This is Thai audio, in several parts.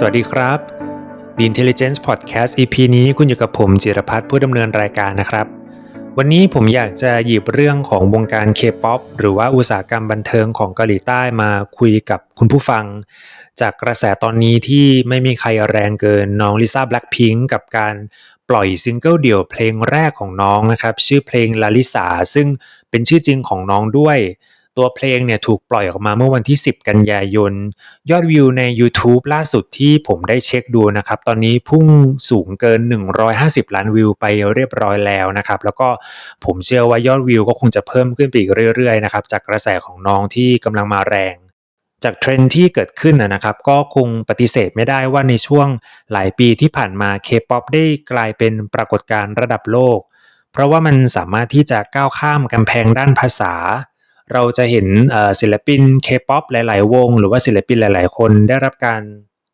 สวัสดีครับ The Intelligence Podcast EP นี้คุณอยู่กับผมจิรพัฒน์ผู้ดำเนินรายการนะครับ วันนี้ผมอยากจะหยิบเรื่องของวงการ K-POP หรือว่าอุตสาหกรรมบันเทิงของเกาหลีใต้มาคุยกับคุณผู้ฟัง จากกระแสตอนนี้ที่ไม่มีใครแรงเกินน้องลิซ่าแบล็ k พิงกับการปล่อยซิงเกิลเดี่ยวเพลงแรกของน้องนะครับ ชื่อเพลงลาลิสาซึ่งเป็นชื่อจริงของน้องด้วย ตัวเพลงเนี่ยถูกปล่อยออกมาเมื่อวันที่ 10 กันยายน ยอดวิวใน YouTube ล่าสุดที่ผมได้เช็คดูนะครับ ตอนนี้พุ่งสูงเกิน 150 ล้านวิวไปเรียบร้อยแล้วนะครับ แล้วก็ผมเชื่อว่ายอดวิวก็คงจะเพิ่มขึ้นไปอีกเรื่อยๆนะครับจากกระแสของน้องที่กำลังมาแรงจากเทรนด์ที่เกิดขึ้นนะนะครับ ก็คงปฏิเสธไม่ได้ว่าในช่วงหลายปีที่ผ่านมา K-POP ได้กลายเป็นปรากฏการณ์ระดับโลก เพราะว่ามันสามารถที่จะก้าวข้ามกำแพงด้านภาษา เราจะเห็นศิลปิน K-POP หลาย ๆ วง หรือว่าศิลปินหลาย ๆ คนได้รับการ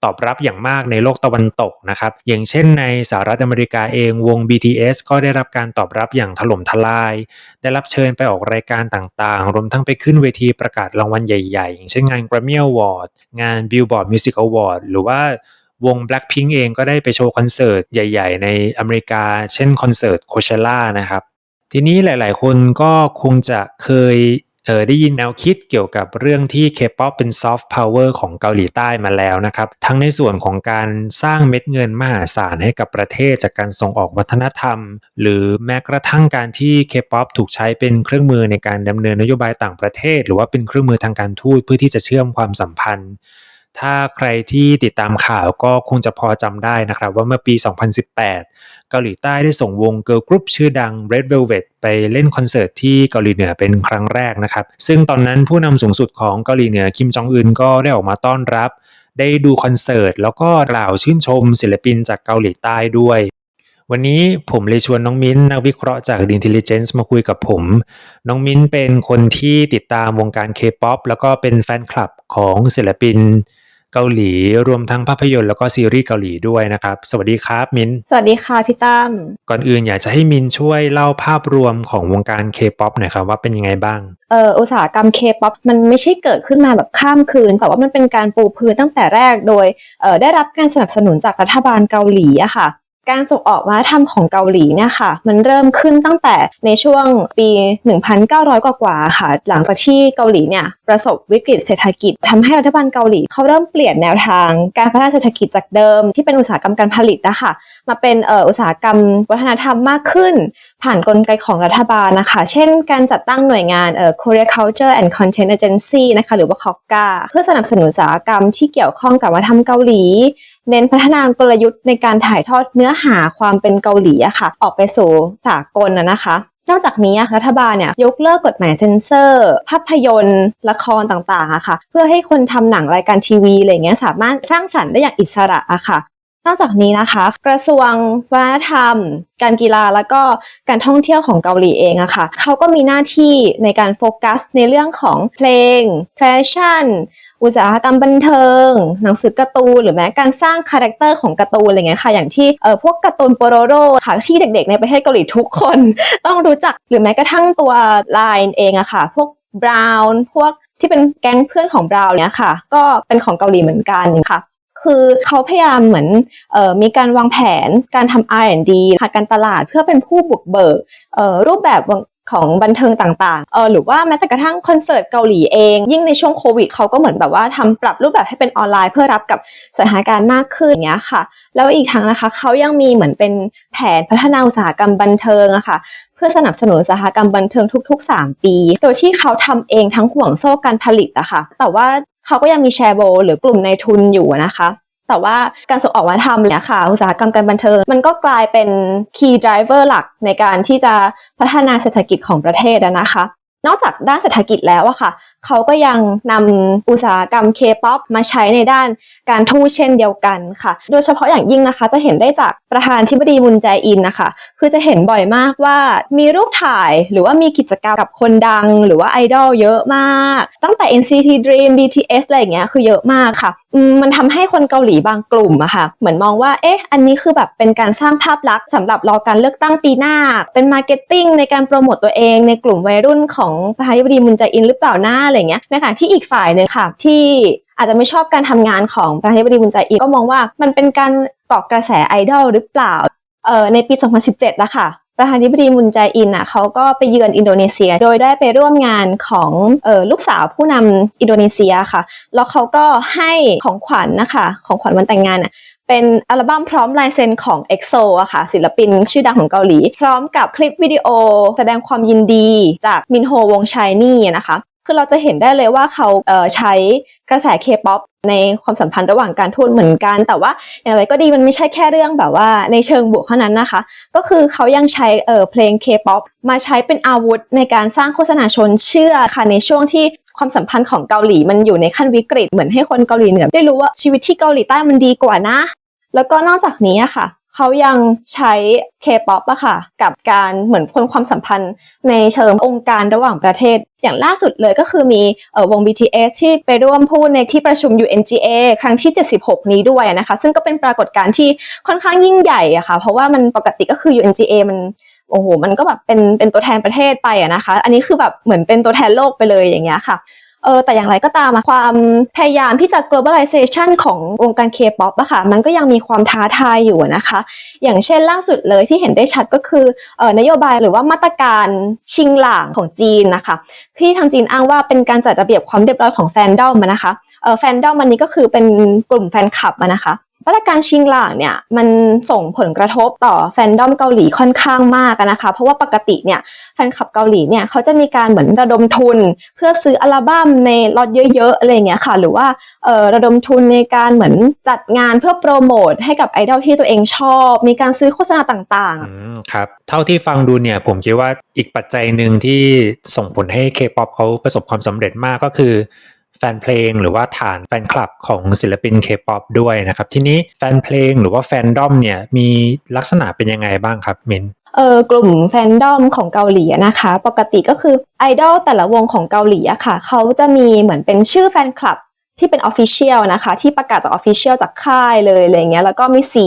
ตอบรับอย่างมากในโลกตะวันตกนะครับ อย่างเช่นในสหรัฐอเมริกาเองวง BTS ก็ได้รับการตอบรับอย่างถล่มทลาย ได้รับเชิญไปออกรายการต่างๆ รวมทั้งไปขึ้นเวทีประกาศรางวัลใหญ่ๆ อย่างเช่นงาน Grammy Award งาน Billboard Music Award หรือว่าวง Blackpink เองก็ได้ไปโชว์คอนเสิร์ตใหญ่ ๆ ในอเมริกา เช่นคอนเสิร์ต Coachella นะครับ ทีนี้หลายๆ คนก็คงจะเคย เออได้ยินแนวคิดเกี่ยวกับเรื่องที่ K-POP เป็นซอฟต์พาวเวอร์ของเกาหลีใต้มาแล้วนะครับ ทั้งในส่วนของการสร้างเม็ดเงินมหาศาลให้กับประเทศจากการส่งออกวัฒนธรรม หรือแม้กระทั่งการที่ K-POP ถูกใช้เป็นเครื่องมือในการดำเนินนโยบายต่างประเทศ หรือว่าเป็นเครื่องมือทางการทูตเพื่อที่จะเชื่อมความสัมพันธ์ ถ้าใครที่ติดตามข่าวก็คงจะพอจำได้นะครับ ว่าเมื่อปี 2018 เกาหลีใต้ได้ส่งวงเกิร์ลกรุ๊ปชื่อดัง Red Velvet ไปเล่นคอนเสิร์ตที่เกาหลีเหนือเป็นครั้งแรกนะครับ ซึ่งตอนนั้นผู้นำสูงสุดของเกาหลีเหนือคิมจองอึนก็ได้ออกมาต้อนรับ ได้ดูคอนเสิร์ต แล้วก็กล่าวชื่นชมศิลปินจากเกาหลีใต้ด้วยวันนี้ผมเลยชวนน้องมิ้นนักวิเคราะห์จาก The Intelligence มาคุยกับผม น้องมิ้นเป็นคนที่ติดตามวงการ K-POP แล้วก็เป็นแฟนคลับของศิลปิน เกาหลี รวมทั้งภาพยนตร์แล้วก็ซีรีส์เกาหลีด้วยนะครับ สวัสดีครับมินสวัสดีค่ะพี่ตั้มก่อนอื่นอยากจะให้มินช่วยเล่าภาพรวมของวงการ K-POP หน่อยครับว่าเป็นยังไงบ้างเอ่ออุตสาหกรรมเคป๊อปมันไม่ใช่เกิดขึ้นมาแบบข้ามคืน แต่ว่ามันเป็นการปูพื้นตั้งแต่แรกโดยเอ่อได้รับการสนับสนุนจากรัฐบาลเกาหลีอะค่ะ การส่งออกวัฒนธรรมของเกาหลีเนี่ยค่ะ มันเริ่มขึ้นตั้งแต่ในช่วงปี 1,900 กว่าๆค่ะ หลังจากที่เกาหลีเนี่ยประสบวิกฤตเศรษฐกิจทำให้รัฐบาลเกาหลีเขาเริ่มเปลี่ยนแนวทาง การพัฒนาเศรษฐกิจจากเดิม ที่เป็นอุตสาหกรรมการผลิตนะคะมาเป็นเอ่ออุตสาหกรรมวัฒนธรรมมากขึ้น ผ่านนกลไกของรัฐบาลนะคะ เช่น การจัดตั้งหน่วยงานเอ่อ Korea Culture and Content Agency นะคะหรือว่า KOCA เพื่อสนับสนุนอุตสาหกรรมที่เกี่ยวข้องกับวัฒนธรรมเกาหลี เน้นพัฒนากลยุทธ์ในการถ่ายทอดเนื้อหาความเป็นเกาหลีอะค่ะ ออกไปสู่สากลนะนะคะนอกจากนี้รัฐบาลเนี่ยยกเลิกกฎหมายเซ็นเซอร์ ภาพยนตร์ ละครต่างๆอะค่ะ เพื่อให้คนทำหนังรายการทีวีอะไรเงี้ยสามารถสร้างสรรค์ได้อย่างอิสระอะค่ะ นอกจากนี้นะคะ กระทรวงวัฒนธรรม การกีฬาแล้วก็การท่องเที่ยวของเกาหลีเองอะค่ะเขาก็มีหน้าที่ในการโฟกัสในเรื่องของเพลง แฟชั่น อุตสาหกรรมบันเทิง หนังสือการ์ตูนหรือแม้การสร้างคาแรคเตอร์ของการ์ตูนอะไรเงี้ยค่ะ อย่างที่เออพวกการ์ตูนโปโรโรค่ะที่เด็กๆในประเทศเกาหลีทุกคน ต้องรู้จักหรือแม้กระทั่งตัวไลน์เองอะค่ะ พวกบราวน์พวกที่เป็นแก๊งเพื่อนของบราวน์เนี่ยค่ะ ก็เป็นของเกาหลีเหมือนกันค่ะคือเขาพยายามเหมือนออมีการวางแผนการทำ R&D ค่ะการตลาดเพื่อเป็นผู้บุกเบิกเอ่อรูปแบบ ของบันเทิงต่างๆ เออหรือว่าแม้แต่กระทั่งคอนเสิร์ตเกาหลีเอง ยิ่งในช่วงโควิดเขาก็เหมือนแบบว่าทำปรับรูปแบบให้เป็นออนไลน์เพื่อรับกับสถานการณ์มากขึ้นอย่างเงี้ยค่ะ แล้วอีกทั้งนะคะเขายังมีเหมือนเป็นแผนพัฒนาอุตสาหกรรมบันเทิงอะค่ะเพื่อสนับสนุนอุตสาหกรรมบันเทิงทุก ๆ 3 ปี โดยที่เขาทำเองทั้งห่วงโซ่การผลิตอะค่ะ แต่ว่าเขาก็ยังมีแชร์โบหรือกลุ่มในทุนอยู่นะคะ แต่ว่าการส่งออกวัฒนธรรมเนี่ยค่ะอุตสาหกรรมการบันเทิงมันก็กลายเป็น key driver หลักในการที่จะพัฒนาเศรษฐกิจของประเทศนะคะ นอกจากด้านเศรษฐกิจแล้วอะค่ะ เขาก็ยังนำอุตสาหกรรม K-POP มาใช้ในด้านการทูตเช่นเดียวกันค่ะ โดยเฉพาะอย่างยิ่งนะคะจะเห็นได้จากประธานธิบดีมุนแจอินนะคะ คือจะเห็นบ่อยมากว่ามีรูปถ่ายหรือว่ามีกิจกรรมกับคนดัง หรือว่าไอดอลเยอะมาก ตั้งแต่ NCT Dream BTS อะไรอย่างเงี้ยคือเยอะมากค่ะ มันทำให้คนเกาหลีบางกลุ่มอะค่ะ เหมือนมองว่า เอ๊ะ อันนี้คือแบบเป็นการสร้างภาพลักษณ์สำหรับรอการเลือกตั้งปีหน้า เป็นมาร์เก็ตติ้งในการโปรโมตตัวเองในกลุ่มวัยรุ่นของประธานาธิบดีมุนแจอินหรือเปล่านะอะไรเงี้ยในขณะที่อีกฝ่ายหนึ่งค่ะที่อาจจะไม่ชอบการทำงานของประธานาธิบดีมุนแจอินก็มองว่ามันเป็นการเกาะกระแสไอดอลหรือเปล่าเอ่อในปี 2017ละค่ะประธานาธิบดีมุนแจอินน่ะเขาก็ไปเยือนอินโดนีเซีย โดยได้ไปร่วมงานของเออลูกสาวผู้นำอินโดนีเซียค่ะ แล้วเขาก็ให้ของขวัญนะคะ ของขวัญวันแต่งงานน่ะเป็นอัลบั้มพร้อมลายเซ็นของ EXO อะค่ะ ศิลปินชื่อดังของเกาหลี พร้อมกับคลิปวิดีโอแสดงความยินดีจากมินโฮวงชายนี่นะคะ คือเราจะเห็นได้เลยว่าเขาเใช้กระแสเคป๊อปในความสัมพันธ์ระหว่างการทูตเหมือนกัน แต่ว่าอย่างไรก็ดีมันไม่ใช่แค่เรื่องแบบว่าในเชิงบวกเท่านั้นนะคะ ก็คือเขายังใช้เอ่อเพลงเคป๊อปมาใช้เป็นอาวุธในการสร้างโฆษณาชนเชื่อค่ะในช่วงที่ความสัมพันธ์ของเกาหลีมันอยู่ในขั้นวิกฤตเหมือนให้คนเกาหลีเหนือได้รู้ว่าชีวิตที่เกาหลีใต้มันดีกว่านะ แล้วก็นอกจากนี้อะค่ะ เขายังใช้เคป๊อปอะค่ะ กับการเหมือนคนความสัมพันธ์ในเชิงองค์การระหว่างประเทศ อย่างล่าสุดเลยก็คือมีออวง BTS ที่ไปร่วมพูดในที่ประชุม UNGA ครั้งที่ 76 นี้ด้วยนะคะ ซึ่งก็เป็นปรากฏการณ์ที่ค่อนข้างยิ่งใหญ่อะค่ะ เพราะว่ามันปกติก็คือ UNGA มันโอ้โห มันก็แบบเป็นเป็นตัวแทนประเทศไปอะนะคะ อันนี้คือแบบเหมือนเป็นตัวแทนโลกไปเลยอย่างเงี้ยค่ะ เออแต่อย่างไรก็ตามอะความพยายามที่จะ globalization ของวงการ K-pop อะค่ะมันก็ยังมีความท้าทายอยู่นะคะ อย่างเช่นล่าสุดเลยที่เห็นได้ชัดก็คือเออนโยบายหรือว่ามาตรการชิงหลางของจีนนะคะ ที่ทางจีนอ้างว่าเป็นการจัดระเบียบความเรียบร้อยของแฟนดอมนะคะเออแฟนดอมมันนี้ก็คือเป็นกลุ่มแฟนคลับนะคะ มาตรการชิงหลางเนี่ยมันส่งผลกระทบต่อแฟนดอมเกาหลีค่อนข้างมากนะคะ เพราะว่าปกติเนี่ยแฟนคลับเกาหลีเนี่ยเขาจะมีการเหมือนระดมทุน เพื่อซื้ออัลบั้มในล็อตเยอะๆอะไรเงี้ยค่ะ หรือว่าเอ่อระดมทุนในการเหมือนจัดงานเพื่อโปรโมทให้กับไอดอลที่ตัวเองชอบ มีการซื้อโฆษณาต่างๆอืมครับเท่าที่ฟังดูเนี่ยผมคิดว่าอีกปัจจัยหนึ่งที่ส่งผลให้ K-POP เขาประสบความสำเร็จมากก็คือ แฟนเพลงหรือว่าฐานแฟนคลับของศิลปิน K-POP ด้วยนะครับ ที่นี้แฟนเพลงหรือว่าแฟนดอมเนี่ยมีลักษณะเป็นยังไงบ้างครับมินเออกลุ่มแฟนดอมของเกาหลีนะคะ ปกติก็คือไอดอลแต่ละวงของเกาหลีอะค่ะ เขาจะมีเหมือนเป็นชื่อแฟนคลับที่เป็นออฟฟิเชียลนะคะ ที่ประกาศจากออฟฟิเชียลจากค่ายเลยอะไรเงี้ยแล้วก็มีสี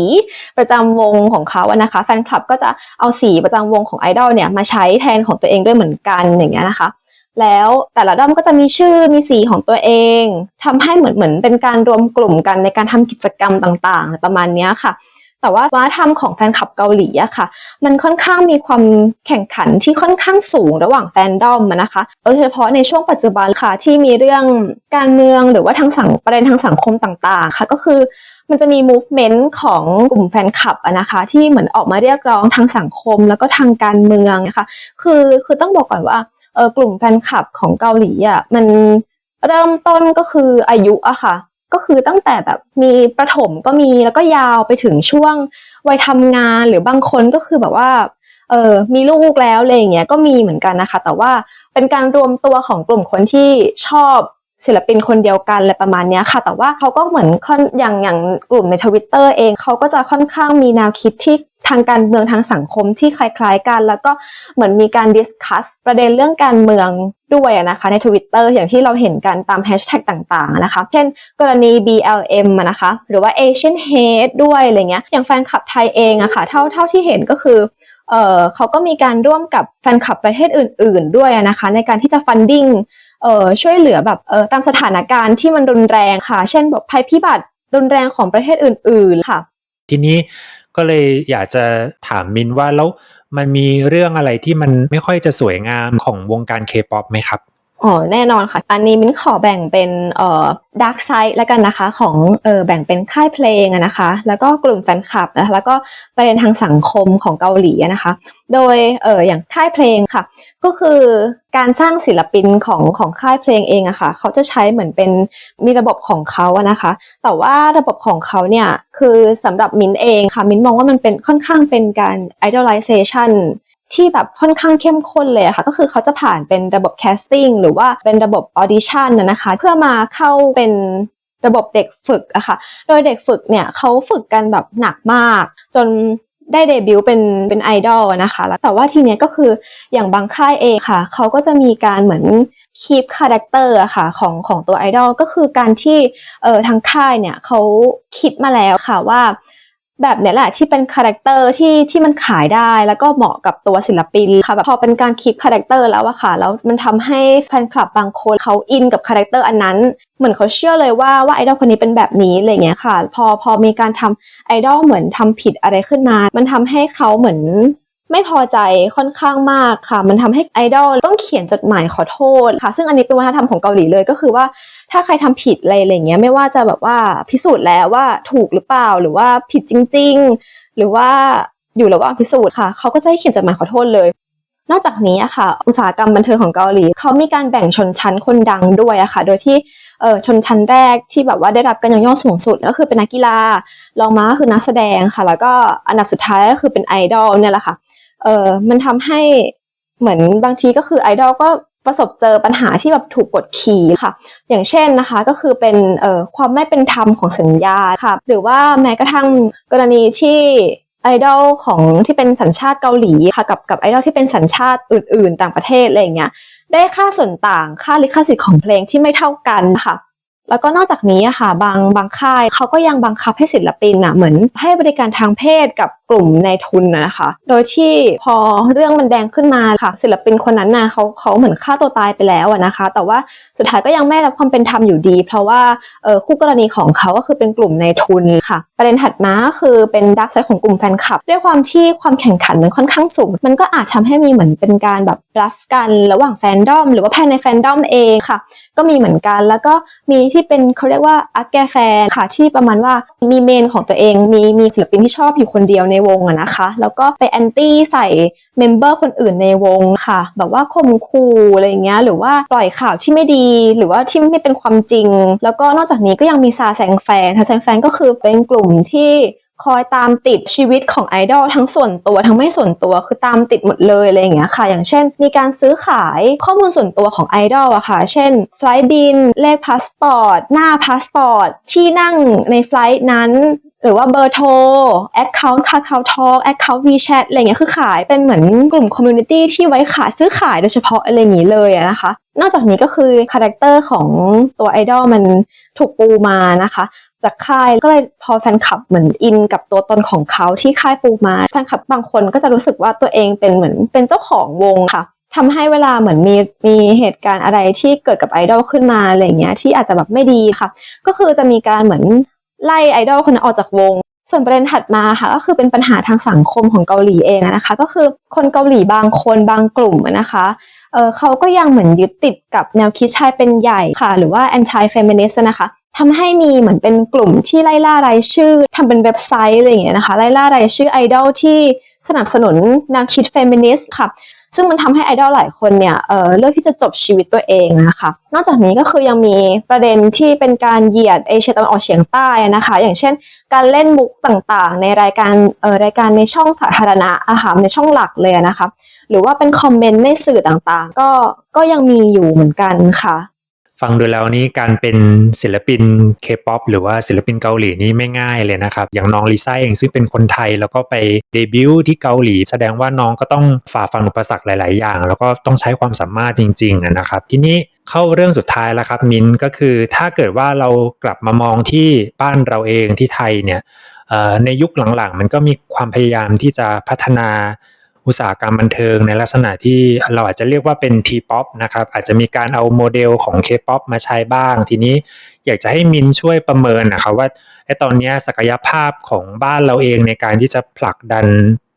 ประจำวงของเขาอะนะคะ แฟนคลับก็จะเอาสีประจำวงของไอดอลเนี่ยมาใช้แทนของตัวเองด้วยเหมือนกันอย่างเงี้ยนะคะ แล้วแต่ละด้อมก็จะมีชื่อมีสีของตัวเองทำให้เหมือนเหมือนเป็นการรวมกลุ่มกันในการทำกิจกรรมต่างๆ ประมาณนี้ค่ะ แต่ว่าวัฒนธรรมของแฟนคลับเกาหลีอะค่ะ มันค่อนข้างมีความแข่งขันที่ค่อนข้างสูงระหว่างแฟนดอมนะคะโดยเฉพาะในช่วงปัจจุบันค่ะที่มีเรื่องการเมืองหรือว่าทางสังประเด็นทางสังคมต่างๆ ค่ะ ก็คือมันจะมี movement ของกลุ่มแฟนคลับนะคะ ที่เหมือนออกมาเรียกร้องทางสังคมแล้วก็ทางการเมืองนะคะ คือคือต้องบอกก่อนว่า เออกลุ่มแฟนคลับของเกาหลีอะมันเริ่มต้นก็คืออายุอะค่ะ ก็คือตั้งแต่แบบมีประถมก็มีแล้วก็ยาวไปถึงช่วงวัยทำงานหรือบางคนก็คือแบบว่าเออมีลูกแล้วอะไรอย่างเงี้ยก็มีเหมือนกันนะคะ แต่ว่าเป็นการรวมตัวของกลุ่มคนที่ชอบ ศิลปินคนเดียวกันอะไรประมาณนี้ค่ะ แต่ว่าเขาก็เหมือนค่อนอย่างอย่างกลุ่มในทวิตเตอร์เองเขาก็จะค่อนข้างมีแนวคิดที่ทางการเมืองทางสังคมที่คล้าย ๆ กัน แล้วก็เหมือนมีการดิสคัสประเด็นเรื่องการเมืองด้วยนะคะใน Twitter อย่างที่เราเห็นกันตามแฮชแท็กต่างๆนะคะ เช่นกรณี BLM นะคะ หรือว่า Asian Hate ด้วยอะไรเงี้ยอย่างแฟนคลับไทยเองอะค่ะเท่าเท่าที่เห็นก็คือเออเขาก็มีการร่วมกับแฟนคลับประเทศอื่น ๆ ด้วยนะคะ ในการที่จะฟันดิ้ง เอ่อช่วยเหลือแบบเอ่อตามสถานการณ์ที่มันรุนแรงค่ะ เช่นแบบภัยพิบัติรุนแรงของประเทศอื่น ๆ ค่ะ ทีนี้ก็เลยอยากจะถามมินว่าแล้วมันมีเรื่องอะไรที่มันไม่ค่อยจะสวยงามของวงการเคป๊อปไหมครับ อ๋อแน่นอนค่ะ อันนี้มิ้นขอแบ่งเป็นเอ่อดาร์กไซด์แล้วกันนะคะ ของเออแบ่งเป็นค่ายเพลงนะคะ แล้วก็กลุ่มแฟนคลับนะคะแล้วก็ประเด็นทางสังคมของเกาหลีนะคะ โดยเอออย่างค่ายเพลงค่ะ ก็คือการสร้างศิลปินของของค่ายเพลงเองอะค่ะเขาจะใช้เหมือนเป็นมีระบบของเขาอะนะคะ แต่ว่าระบบของเขาเนี่ยคือสำหรับมิ้นเองค่ะ มิ้นมองว่ามันเป็นค่อนข้างเป็นการ idolization ที่แบบค่อนข้างเข้มข้นเลยค่ะ ก็คือเขาจะผ่านเป็นระบบ casting หรือว่าเป็นระบบ audition นนะคะ เพื่อมาเข้าเป็นระบบเด็กฝึกอะค่ะ โดยเด็กฝึกเนี่ยเขาฝึกกันแบบหนักมาก จนได้เดบิวต์เป็นเป็นไอดอลนะคะแล้วแต่ว่าทีเนี้ยก็คืออย่างบางค่ายเองค่ะ เขาก็จะมีการเหมือนคีปคาแรคเตอร์อะค่ะของของตัวไอดอลก็คือการที่เอ่อทางค่ายเนี่ยเขาคิดมาแล้วค่ะว่า แบบเนี้ยแหละที่เป็นคาแรคเตอร์ที่ที่มันขายได้แล้วก็เหมาะกับตัวศิลปินค่ะแบบพอเป็นการคีปคาแรคเตอร์แล้วอะค่ะแล้วมันทำให้แฟนคลับบางคนเขาอินกับคาแรคเตอร์อันนั้น เหมือนเขาเชื่อเลยว่าว่าไอดอลคนนี้เป็นแบบนี้อะไรเงี้ยค่ะ พอพอมีการทำไอดอลเหมือนทำผิดอะไรขึ้นมา มันทำให้เขาเหมือน ไม่พอใจค่อนข้างมากค่ะ มันทำให้ไอดอลต้องเขียนจดหมายขอโทษค่ะ ซึ่งอันนี้เป็นวัฒนธรรมของเกาหลีเลยก็คือว่าถ้าใครทำผิดอะไรอะไรเงี้ยไม่ว่าจะแบบว่าพิสูจน์แล้วว่าถูกหรือเปล่าหรือว่าผิดจริง ๆ หรือว่าอยู่ระหว่างพิสูจน์ค่ะเขาก็จะให้เขียนจดหมายขอโทษเลย นอกจากนี้อะค่ะ อุตสาหกรรมบันเทิงของเกาหลีเขามีการแบ่งชนชั้นคนดังด้วยอะค่ะ โดยที่เออชนชั้นแรกที่แบบว่าได้รับการยกย่องสูงสุดก็คือเป็นนักกีฬารองมาคือนักแสดงค่ะ แล้วก็อันดับสุดท้ายก็คือเป็นไอดอลเนี่ยแหละค่ะ เออมันทำให้เหมือนบางทีก็คือไอดอลก็ประสบเจอปัญหาที่แบบถูกกดขี่ค่ะ อย่างเช่นนะคะก็คือเป็นเอ่อความไม่เป็นธรรมของสัญญาค่ะ หรือว่าแม้กระทั่งกรณีที่ไอดอลของที่เป็นสัญชาติเกาหลีค่ะกับกับไอดอลที่เป็นสัญชาติอื่น ๆ ต่างประเทศอะไรอย่างเงี้ยได้ค่าส่วนต่างค่าลิขสิทธิ์ของเพลงที่ไม่เท่ากันค่ะ แล้วก็นอกจากนี้ค่ะบางบางค่ายเขาก็ยังบังคับให้ศิลปินอะเหมือนให้บริการทางเพศกับ กลุ่มในทุนนะคะ โดยที่พอเรื่องมันแดงขึ้นมาค่ะ ศิลปินคนนั้นน่ะเขาเขาเหมือนฆ่าตัวตายไปแล้วนะคะ แต่ว่าสุดท้ายก็ยังไม่รับความเป็นธรรมอยู่ดี เพราะว่าคู่กรณีของเขาก็คือเป็นกลุ่มในทุนค่ะ ประเด็นถัดมาก็คือเป็นดักไซด์ของกลุ่มแฟนคลับ ด้วยความที่ความแข่งขันมันค่อนข้างสูง มันก็อาจทำให้มีเหมือนเป็นการแบบรัฟกันระหว่างแฟนดอม หรือว่าภายในแฟนดอมเองค่ะก็มีเหมือนกันแล้วก็มีที่เป็นเขาเรียกว่าอักแกแฟนค่ะที่ประมาณว่ามีเมนของตัวเองมีมีศิลปินที่ชอบอยู่คนเดียวในวงอะนะคะ แล้วก็ไปแอนตี้ใส่เมมเบอร์คนอื่นในวงค่ะ แบบว่าข่มขู่อะไรเงี้ยหรือว่าปล่อยข่าวที่ไม่ดี หรือว่าที่ไม่เป็นความจริง แล้วก็นอกจากนี้ก็ยังมีซาแซงแฟนซาแซงแฟนก็คือเป็นกลุ่มที่คอยตามติดชีวิตของไอดอลทั้งส่วนตัวทั้งไม่ส่วนตัวคือตามติดหมดเลยอะไรอย่างเงี้ยค่ะ อย่างเช่น มีการซื้อขายข้อมูลส่วนตัวของไอดอลอะค่ะ เช่นไฟล์บิน เลขพาสปอร์ต หน้าพาสปอร์ต ที่นั่งในไฟล์นั้น หรือว่าเบอร์โทร Account k a k a o Talk Account WeChat อะไรเงี้ยคือขายเป็นเหมือนกลุ่มคอมมูนิตี้ที่ไว้ขายซื้อขายโดยเฉพาะอะไรอย่างนี้เลยนะคะ นอกจากนี้ก็คือคาแรคเตอร์ของตัวไอดอลมันถูกปูมานะคะ จากค่ายก็เลยพอแฟนคลับเหมือนอินกับตัวตนของเขาที่ค่ายปูมาแฟนคลับบางคนก็จะรู้สึกว่าตัวเองเป็นเหมือนเป็นเจ้าของวงค่ะทำให้เวลาเหมือนมีมีเหตุการณ์อะไรที่เกิดกับไอดอลขึ้นมาอะไรเงี้ยที่อาจจะแบบไม่ดีค่ะ ก็คือจะมีการเหมือน ไล่ไอดอลคนนั้นออกจากวง ส่วนประเด็นถัดมาค่ะก็คือเป็นปัญหาทางสังคมของเกาหลีเองนะคะ ก็คือคนเกาหลีบางคนบางกลุ่มนะคะเออเขาก็ยังเหมือนยึดติดกับแนวคิดชายเป็นใหญ่ค่ะ หรือว่า anti feminist นะคะทำให้มีเหมือนเป็นกลุ่มที่ไล่ล่ารายชื่อทำเป็นเว็บไซต์อะไรอย่างเงี้ยนะคะ ไล่ล่ารายชื่อไอดอลที่สนับสนุนแนวคิดเฟมินิสต์ค่ะ ซึ่งมันทำให้ไอดอลหลายคนเนี่ยเเลือกที่จะจบชีวิตตัวเองนะคะนอกจากนี้ก็คือยังมีประเด็นที่เป็นการเหยียดเอเชียตะวันออกเฉียงใต้นะคะ อย่างเช่น การเล่นมุกต่างๆ ในรายการรายการในช่องสาธารณะอาหารในช่องหลักเลยนะคะหรือว่าเป็นคอมเมนต์ในสื่อต่างๆ ก็ก็ยังมีอยู่เหมือนกันค่ะ ฟังดูแล้วนี่การเป็นศิลปินเคป๊อปหรือว่าศิลปินเกาหลีนี่ไม่ง่ายเลยนะครับ อย่างน้องลิซ่าเองซึ่งเป็นคนไทย แล้วก็ไปเดบิวต์ที่เกาหลี แสดงว่าน้องก็ต้องฝ่าฟันอุปสรรคหลาย ๆ อย่าง แล้วก็ต้องใช้ความสามารถจริง ๆ นะครับ ทีนี้เข้าเรื่องสุดท้ายแล้วครับมินก็คือถ้าเกิดว่าเรากลับมามองที่บ้านเราเองที่ไทยเนี่ยในยุคหลังๆ มันก็มีความพยายามที่จะพัฒนา อุตสาหกรรมบันเทิงในลักษณะที่เราอาจจะเรียกว่าเป็น T-POP นะครับ อาจจะมีการเอาโมเดลของ K-POP มาใช้บ้าง ทีนี้อยากจะให้มินช่วยประเมินนะครับว่าไอ้ตอนนี้ศักยภาพของบ้านเราเองในการที่จะผลักดัน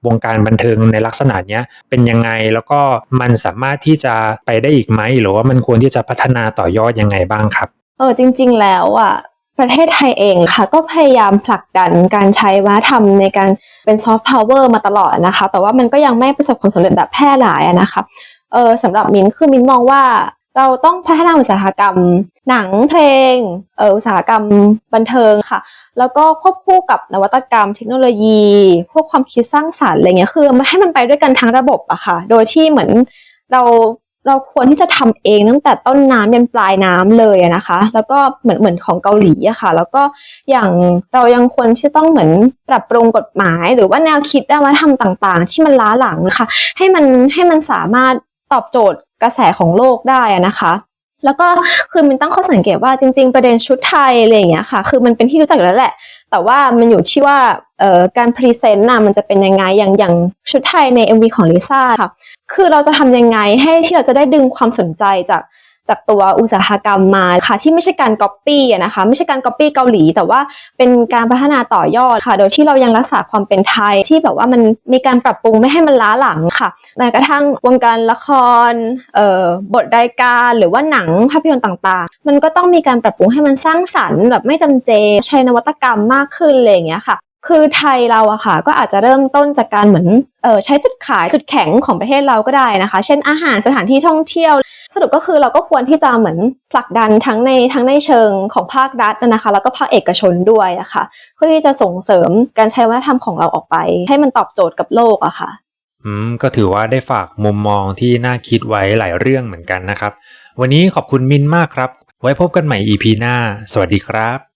วงการบันเทิงในลักษณะนี้เป็นยังไงแล้วก็มันสามารถที่จะไปได้อีกไหม หรือว่ามันควรที่จะพัฒนาต่อยอดยังไงบ้างครับเออจริง ๆ แล้วอะ ประเทศไทยเองค่ะ ก็พยายามผลักดันการใช้วัฒนธรรมในการเป็นซอฟต์พาวเวอร์มาตลอดนะคะ แต่ว่ามันก็ยังไม่ประสบผลสำเร็จแบบแพร่หลายนะคะเออสำหรับมินคือมินมองว่าเราต้องพัฒนาอุตสาหกรรม หนังเพลงเอออุตสาหกรรมบันเทิงค่ะ แล้วก็ควบคู่กับนวัตกรรม เทคโนโลยี พวกความคิดสร้างสรรค์อะไรเงี้ยคือมันให้มันไปด้วยกันทั้งระบบอะค่ะ โดยที่เหมือนเรา เราควรที่จะทำเองตั้งแต่ต้นน้ำยันปลายน้ำเลยนะคะ แล้วก็เหมือนเหมือนของเกาหลีอะค่ะ แล้วก็อย่างเรายังควรที่ต้องเหมือนปรับปรุงกฎหมาย หรือว่าแนวคิดวัฒนธรรมต่างๆ ที่มันล้าหลังนะคะ ให้มันให้มันสามารถตอบโจทย์กระแสของโลกได้นะคะแล้วก็คือมันตั้งข้อสังเกตว่าจริง ๆ ประเด็นชุดไทยอะไรอย่างเงี้ยค่ะ คือมันเป็นที่รู้จักอยู่แล้วแหละ แต่ว่ามันอยู่ที่ว่าการพรีเซนต์น่ะมันจะเป็นยังไงอย่างอย่างชุดไทยใน MV ของลิซ่าค่ะ คือเราจะทำยังไงให้ที่เราจะได้ดึงความสนใจจาก จากตัวอุตสาหกรรมมาค่ะ ที่ไม่ใช่การก๊อปปี้นะคะ ไม่ใช่การก๊อปปี้เกาหลี แต่ว่าเป็นการพัฒนาต่อยอดค่ะ โดยที่เรายังรักษาความเป็นไทย ที่แบบว่ามันมีการปรับปรุงไม่ให้มันล้าหลังค่ะแม้กระทั่งวงการละครเอ่อบทรายการหรือว่าหนังภาพยนตร์ต่างๆ มันก็ต้องมีการปรับปรุงให้มันสร้างสรรค์แบบไม่จำเจ ใช้นวัตกรรมมากขึ้นอะไรอย่างเงี้ยค่ะ คือไทยเราอะค่ะ ก็อาจจะเริ่มต้นจากการเหมือนเออใช้จุดขายจุดแข็งของประเทศเราก็ได้นะคะ เช่นอาหารสถานที่ท่องเที่ยว สรุปก็คือเราก็ควรที่จะเหมือนผลักดันทั้งในทั้งในเชิงของภาครัฐนะคะ แล้วก็ภาคเอกชนด้วยอะค่ะเพื่อที่จะส่งเสริมการใช้วัฒนธรรมของเราออกไป ให้มันตอบโจทย์กับโลกอะค่ะอืมก็ถือว่าได้ฝากมุมมองที่น่าคิดไว้หลายเรื่องเหมือนกันนะครับ วันนี้ขอบคุณมินมากครับ ไว้พบกันใหม่ EP หน้า สวัสดีครับ